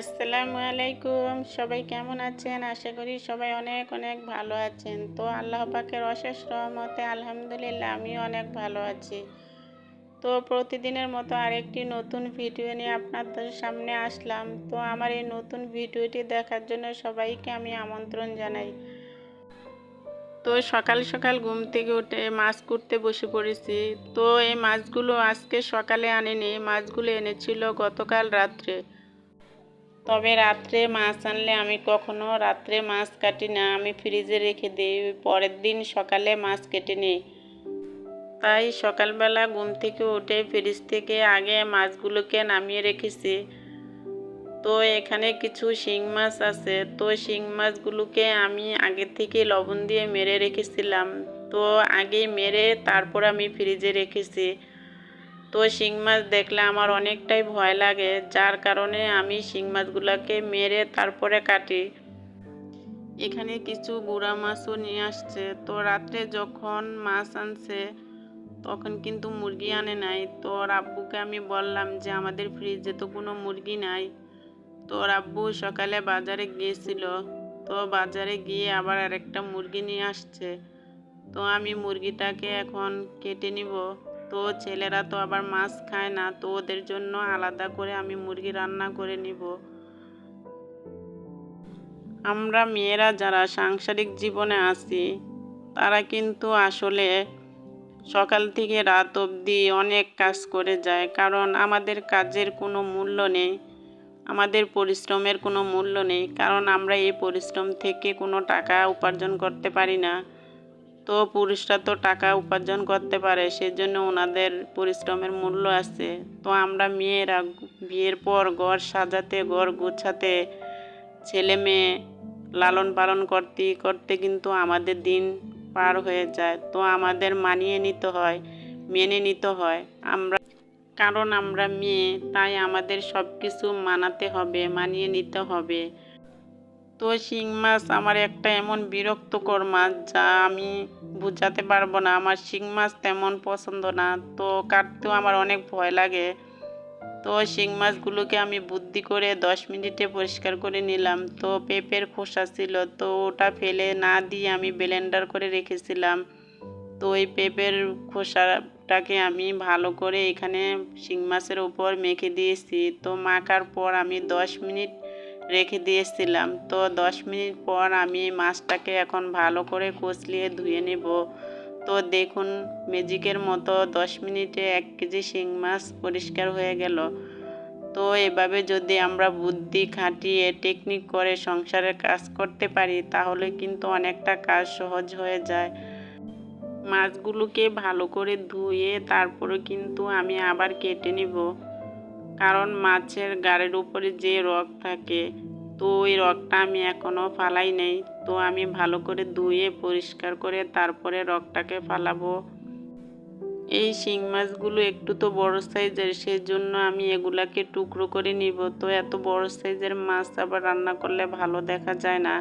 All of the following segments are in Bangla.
আসসালামু আলাইকুম। সবাই কেমন আছেন? আশা করি সবাই অনেক অনেক ভালো আছেন। তো আল্লাহ পাকের অশেষ রহমতে আলহামদুলিল্লাহ আমি অনেক ভালো আছি। তো প্রতিদিনের মতো আরেকটি নতুন ভিডিও নিয়ে আপনাদের সামনে আসলাম। তো আমার এই নতুন ভিডিওটি দেখার জন্য সবাইকে আমি আমন্ত্রণ জানাই। তো সকাল সকাল ঘুম থেকে উঠে মাছ কুটতে বসে পড়েছি। তো এই মাছগুলো আজকে সকালে আনেনি। মাছগুলো এনেছিল গতকাল রাত্রে। তবে রাত্রে মাছ আনলে আমি কখনো রাত্রে মাছ কাটি না। আমি ফ্রিজে রেখে দিই, পরের দিন সকালে মাছ কেটে নিই। তাই সকালবেলা ঘুম থেকে উঠে ফ্রিজ থেকে আগে মাছগুলোকে নামিয়ে রেখেছি। তো এখানে কিছু শিং মাছ আছে। তো শিং মাছগুলোকে আমি আগে থেকে লবণ দিয়ে মেরে রেখেছিলাম। তো আগে মেরে তারপর আমি ফ্রিজে রেখেছি। তো শিং মাছ দেখলে আমার অনেকটাই ভয় লাগে, যার কারণে আমি শিং মাছগুলোকে মেরে তারপরে কাটি। এখানে কিছু গুঁড়া মাছও নিয়ে আসছে। তো রাত্রে যখন মাছ আনছে, তখন কিন্তু মুরগি আনে নাই। তো আব্বুকে আমি বললাম যে, আমাদের ফ্রিজে তো কোনো মুরগি নাই। তো আব্বু সকালে বাজারে গিয়েছিল। তো বাজারে গিয়ে আবার আরেকটা মুরগি নিয়ে আসছে। তো আমি মুরগিটাকে এখন কেটে নিব। তো ছেলেরা তো আবার মাছ খায় না, তো ওদের জন্য আলাদা করে আমি মুরগি রান্না করে নিব। আমরা মেয়েরা যারা সাংসারিক জীবনে আছি, তারা কিন্তু আসলে সকাল থেকে রাত অবধি অনেক কাজ করে যায়, কারণ আমাদের কাজের কোনো মূল্য নেই, আমাদের পরিশ্রমের কোনো মূল্য নেই, কারণ আমরা এই পরিশ্রম থেকে কোনো টাকা উপার্জন করতে পারি না। তো পুরুষরা তো টাকা উপার্জন করতে পারে, সেজন্য ওনাদের পরিশ্রমের মূল্য আছে। তো আমরা মেয়েরা বিয়ের পর ঘর সাজাতে, ঘর গুছাতে, ছেলে মেয়ে লালন পালন করতে করতে কিন্তু আমাদের দিন পার হয়ে যায়। তো আমাদের মানিয়ে নিতে হয়, মেনে নিতে হয়। আমরা, কারণ আমরা মেয়ে, তাই আমাদের সব কিছু মানাতে হবে, মানিয়ে নিতে হবে। তো শিং মাছ আমার একটা এমন বিরক্তকর মাছ যা আমি বুঝাতে পারব না। আমার শিং মাছ তেমন পছন্দ না, তো কাটতেও আমার অনেক ভয় লাগে। তো শিং মাছগুলোকে আমি বুদ্ধি করে দশ মিনিটে পরিষ্কার করে নিলাম। তো পেঁপের খোসা ছিল, তো ওটা ফেলে না দিয়ে আমি ব্লেন্ডার করে রেখেছিলাম। তো ওই পেঁপের খোসাটাকে আমি ভালো করে এখানে শিং মাছের উপর মেখে দিয়েছি। তো মাখার পর আমি দশ মিনিট রেখে দিয়েছিলাম। তো দশ মিনিট পর আমি মাছটাকে এখন ভালো করে কচলিয়ে ধুয়ে নেব। তো দেখুন, ম্যাজিকের মতো দশ মিনিটে এক কেজি শিং মাছ পরিষ্কার হয়ে গেল। তো এভাবে যদি আমরা বুদ্ধি খাটিয়ে টেকনিক করে সংসারের কাজ করতে পারি, তাহলে কিন্তু অনেকটা কাজ সহজ হয়ে যায়। মাছগুলোকে ভালো করে ধুয়ে তারপরে কিন্তু আমি আবার কেটে নিব। কারণ মাছের গাড়ির উপরে যে রগ থাকে, তো ওই রগটা আমি এখনও ফালাই নেই। তো আমি ভালো করে ধুয়ে, পরিষ্কার করে তারপরে রগটাকে ফালাবো। এই শিং মাছগুলো একটু তো বড় সাইজের, সেজন্য আমি এগুলাকে টুকরো করে নিব। তো এত বড় সাইজের মাছ আবার রান্না করলে ভালো দেখা যায় না।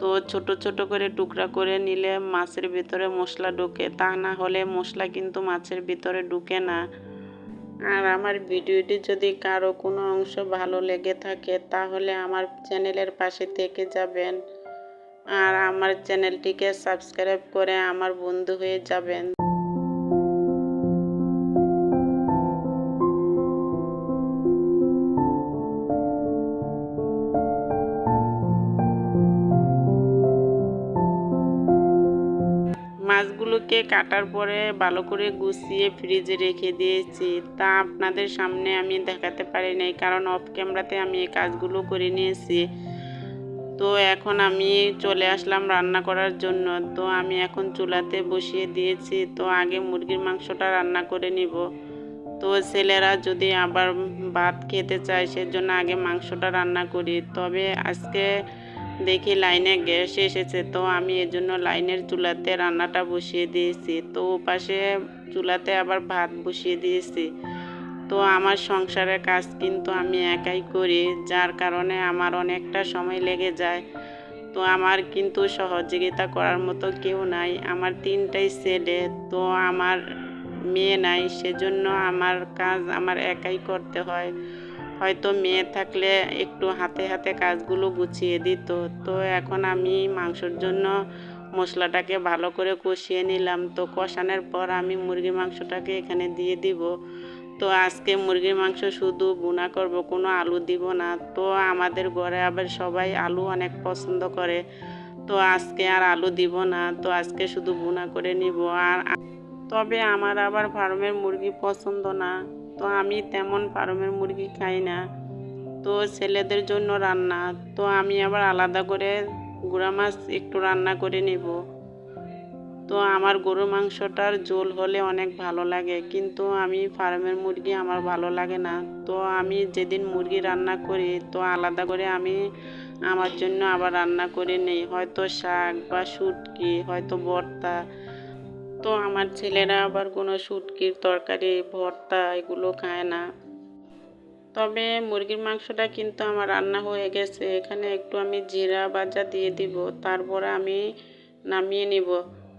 তো ছোট ছোট করে টুকরা করে নিলে মাছের ভিতরে মশলা ঢুকে। তা না হলে মশলা কিন্তু মাছের ভিতরে ঢুকে না। আর আমার ভিডিওটি যদি কারও কোনো অংশ ভালো লেগে থাকে, তাহলে আমার চ্যানেলের পাশে থেকে যাবেন। আর আমার চ্যানেলটিকে সাবস্ক্রাইব করে আমার বন্ধু হয়ে যাবেন। মাছগুলোকে কাটার পরে ভালো করে গুছিয়ে ফ্রিজে রেখে দিয়েছি। তা আপনাদের সামনে আমি দেখাতে পারি নাই, কারণ অফ ক্যামেরাতে আমি এই কাজগুলো করে নিয়েছি। তো এখন আমি চলে আসলাম রান্না করার জন্য। তো আমি এখন চুলাতে বসিয়ে দিয়েছি। তো আগে মুরগির মাংসটা রান্না করে নিব। তো ছেলেরা যদি আবার ভাত খেতে চায়, সেজন্য আগে মাংসটা রান্না করি। তবে আজকে দেখি লাইনে গ্যাস এসেছে, তো আমি এজন্য লাইনের চুলাতে রান্নাটা বসিয়ে দিয়েছি। তো পাশে চুলাতে আবার ভাত বসিয়ে দিয়েছি। তো আমার সংসারের কাজ কিন্তু আমি একাই করি, যার কারণে আমার অনেকটা সময় লেগে যায়। তো আমার কিন্তু সহযোগিতা করার মতো কেউ নাই। আমার তিনটাই ছেলে, তো আমার মেয়ে নাই, সেজন্য আমার কাজ আমার একাই করতে হয়। হয়তো মেয়ে থাকলে একটু হাতে হাতে কাজগুলো গুছিয়ে দিত। তো এখন আমি মাংসর জন্য মশলাটাকে ভালো করে কষিয়ে নিলাম। তো কষানোর পর আমি মুরগির মাংসটাকে এখানে দিয়ে দিব। তো আজকে মুরগির মাংস শুধু বুনা করব, কোনো আলু দিব না। তো আমাদের ঘরে আবার সবাই আলু অনেক পছন্দ করে। তো আজকে আর আলু দিব না। তো আজকে শুধু বুনা করে নিব। আর তবে আমার আবার ফার্মের মুরগি পছন্দ না। তো আমি তেমন ফার্মের মুরগি খাই না। তো ছেলেদের জন্য রান্না। তো আমি আবার আলাদা করে গুঁড়া মাছ একটু রান্না করে নেব। তো আমার গরু মাংসটার ঝোল হলে অনেক ভালো লাগে, কিন্তু আমি ফার্মের মুরগি আমার ভালো লাগে না। তো আমি যেদিন মুরগি রান্না করি, তো আলাদা করে আমি আমার জন্য আবার রান্না করে নেই। হয়তো শাক বা শুটকি, হয়তো ভর্তা তো আমার ছেলেরা আবার কোনো শুটকির তরকারি, ভর্তা এগুলো খায় না। তবে মুরগির মাংসটা কিন্তু আমার রান্না হয়ে গেছে। এখানে একটু আমি জিরা বাজা দিয়ে দিব, তারপরে আমি নামিয়ে নিব।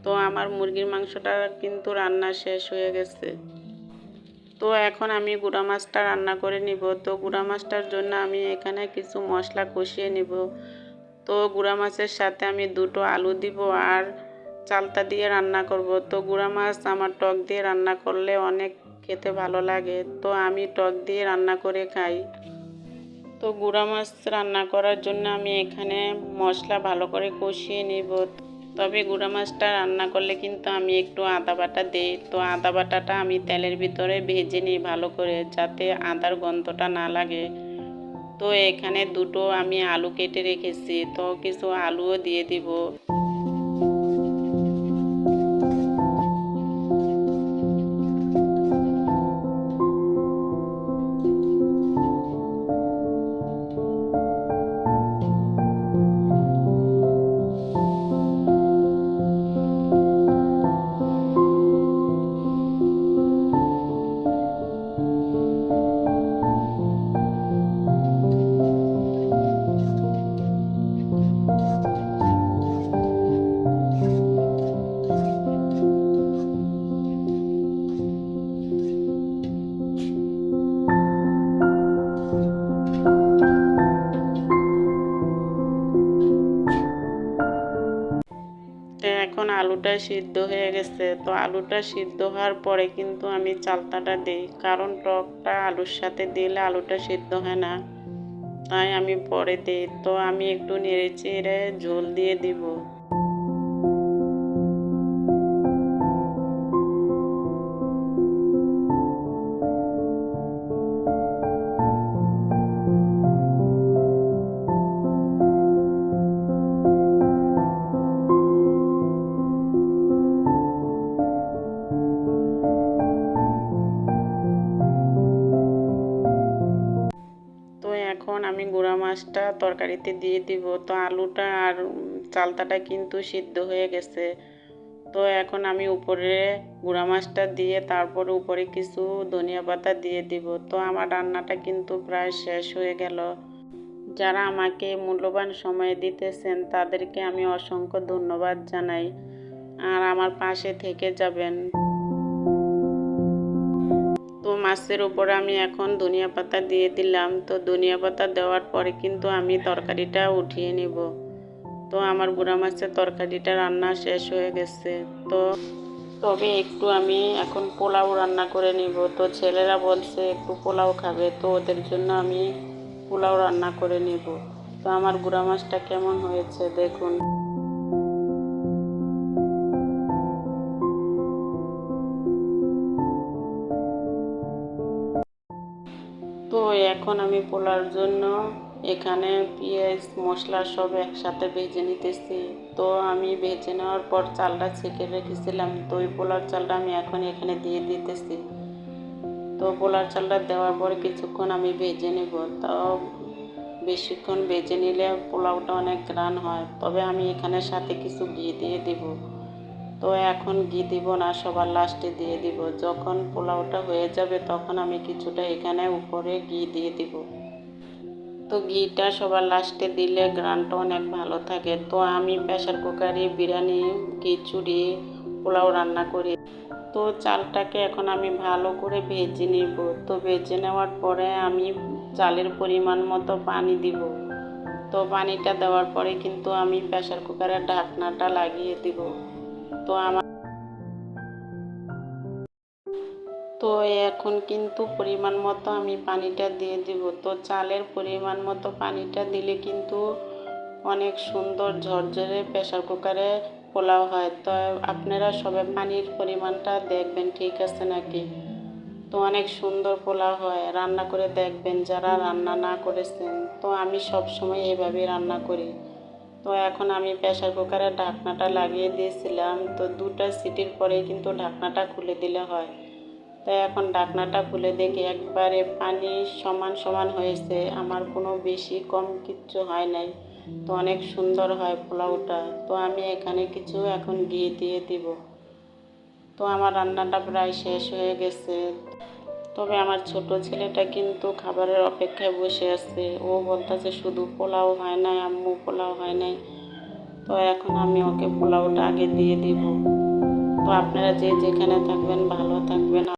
তো আমার মুরগির মাংসটা কিন্তু রান্না শেষ হয়ে গেছে। তো এখন আমি গুঁড়া মাছটা রান্না করে নিব। তো গুঁড়া মাছটার জন্য আমি এখানে কিছু মশলা কষিয়ে নিব। তো গুঁড়া মাছের সাথে আমি দুটো আলু দিব আর চালতা দিয়ে রান্না করব। তো গুঁড়া মাছ আমার টক দিয়ে রান্না করলে অনেক খেতে ভালো লাগে। তো আমি টক দিয়ে রান্না করে খাই। তো গুঁড়া মাছ রান্না করার জন্য আমি এখানে মশলা ভালো করে কষিয়ে নিব। তবে গুঁড়া মাছটা রান্না করলে কিন্তু আমি একটু আদা বাটা দিই। তো আদা বাটাটা আমি তেলের ভিতরে ভেজে নিই ভালো করে, যাতে আদার গন্ধটা না লাগে। তো এখানে দুটো আমি আলু কেটে রেখেছি। তো কিছু আলুও দিয়ে দিব। এখন আলুটা সিদ্ধ হয়ে গেছে। তো আলুটা সিদ্ধ হওয়ার পরে কিন্তু আমি চালতাটা দিই। কারণ টকটা আলুর সাথে দিলে আলুটা সিদ্ধ হয় না। তাই আমি পরে দিই। তো আমি একটু নেড়ে চেড়ে ঝোল দিয়ে দিব। তরকারিতে দিয়ে দিব। তো আলুটা আর চালতাটা কিন্তু সিদ্ধ হয়ে গেছে। তো এখন আমি উপরে গুঁড়া মাছটা দিয়ে তারপরে উপরে কিছু ধনিয়া পাতা দিয়ে দিব। তো আমার রান্নাটা কিন্তু প্রায় শেষ হয়ে গেল। যারা আমাকে মূল্যবান সময় দিতেছেন, তাদেরকে আমি অসংখ্য ধন্যবাদ জানাই। আর আমার পাশে থেকে যাবেন। মাছের উপরে আমি এখন ধনিয়া পাতা দিয়ে দিলাম। তো ধনিয়া পাতা দেওয়ার পরে কিন্তু আমি তরকারিটা উঠিয়ে নিব। তো আমার গুঁড়া মাছের তরকারিটা রান্না শেষ হয়ে গেছে। তো তবে একটু আমি এখন পোলাও রান্না করে নিব। তো ছেলেরা বলছে, একটু পোলাও খাবে। তো ওদের জন্য আমি পোলাও রান্না করে নিব। তো আমার গুঁড়া মাছটা কেমন হয়েছে দেখুন। এখন আমি পোলার জন্য এখানে পেঁয়াজ, মশলা সব একসাথে ভেজে নিতেছি। তো আমি ভেজে নেওয়ার পর চালটা ছেঁকে রেখেছিলাম। তো ওই পোলার চালটা আমি এখন এখানে দিয়ে দিতেছি। তো পোলার চালটা দেওয়ার পরে কিছুক্ষণ আমি ভেজে নেব। তাও বেশিক্ষণ ভেজে নিলে পোলাওটা অনেক গ্রান হয়। তবে আমি এখানে সাথে কিছু ঘি দিয়ে দিব। তো এখন ঘি দিব না, সবার লাস্টে দিয়ে দিব। যখন পোলাওটা হয়ে যাবে তখন আমি কিছুটা এখানে উপরে ঘি দিয়ে দিব। তো ঘিটা সবার লাস্টে দিলে গ্রানটা অনেক ভালো থাকে। তো আমি প্রেশার কুকারে বিরিয়ানি, খিচুড়ি, পোলাও রান্না করি। তো চালটাকে এখন আমি ভালো করে ভেজে নেব। তো ভেজে নেওয়ার পরে আমি চালের পরিমাণ মতো পানি দিব। তো পানিটা দেওয়ার পরে কিন্তু আমি প্রেশার কুকারের ঢাকনাটা লাগিয়ে দিব। তো আমার তো এখন কিন্তু পরিমাণ মতো আমি পানিটা দিয়ে দিব। তো চালের পরিমাণ মতো পানিটা দিলে কিন্তু অনেক সুন্দর ঝরঝরে প্রেসার কুকারে পোলাও হয়। তো আপনারা সবাই পানির পরিমাণটা দেখবেন, ঠিক আছে নাকি? তো অনেক সুন্দর পোলাও হয়, রান্না করে দেখবেন যারা রান্না না করেছেন। তো আমি সব সময় এভাবে রান্না করি। তো এখন আমি প্রেশার কুকারের ঢাকনাটা লাগিয়ে দিয়েছিলাম। তো দুটা সিটির পরে কিন্তু ঢাকনাটা খুলে দিলে হয়। তো এখন ঢাকনাটা খুলে দেখি একবারে পানি সমান সমান হয়েছে। আমার কোনো বেশি কম কিচ্ছু হয় নাই। তো অনেক সুন্দর হয় পোলাওটা। তো আমি এখানে কিছু এখন ঘি দিয়ে দিব। তো আমার রান্নাটা প্রায় শেষ হয়ে গেছে। তবে আমার ছোট ছেলেটা কিন্তু খাবারের অপেক্ষায় বসে আছে। ও বলতেছে, শুধু পোলাও হয় নাই, আম্মু পোলাও হয় নাই। তো এখন আমি ওকে পোলাওটা আগে দিয়ে দিব। তো আপনারা যে যেখানে থাকবেন, ভালো থাকবেন।